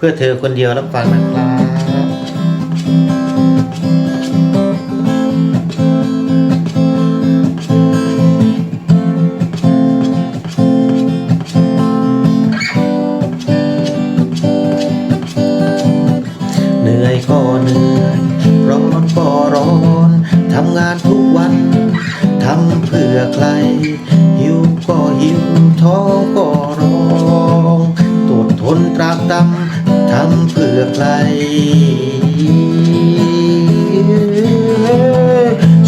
เพื่อเธอคนเดียวรับฟังนะครับเหนื่อยก็เหนื่อยร้อนก็ร้อนทำงานทุกวันทำเพื่อใคร หิวก็หิวท้องก็ร้องตดทนตรากตำ ทำเพื่อใคร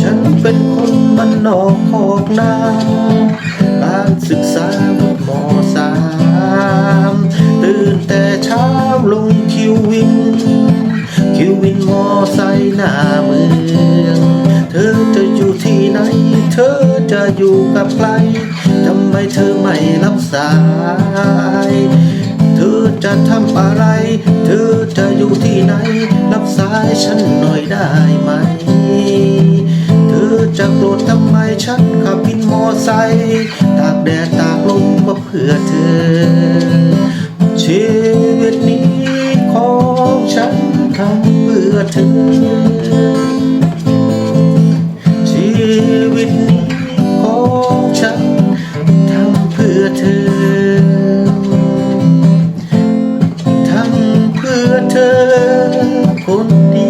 ฉันเป็นคนบ้านนอกคอกนาการศึกษาวุฒิมสามตื่นแต่เช้าลงคิววิน คิววินมอไซค์หน้าเมือง เธอจะอยู่ที่ไหน เธอจะอยู่กับใคร ทำไมเธอไม่รับสาย จะทำอะไร เธอจะอยู่ที่ไหน รับสายฉันหน่อยได้ไหม เธอจะโกรธทำไมฉันขับวินมอไซค์ตากแดดตากลมมาเพื่อเธอ ชีวิตนี้ของฉันทำเพื่อเธอ ชีวิตนี้ของฉัน বন্তি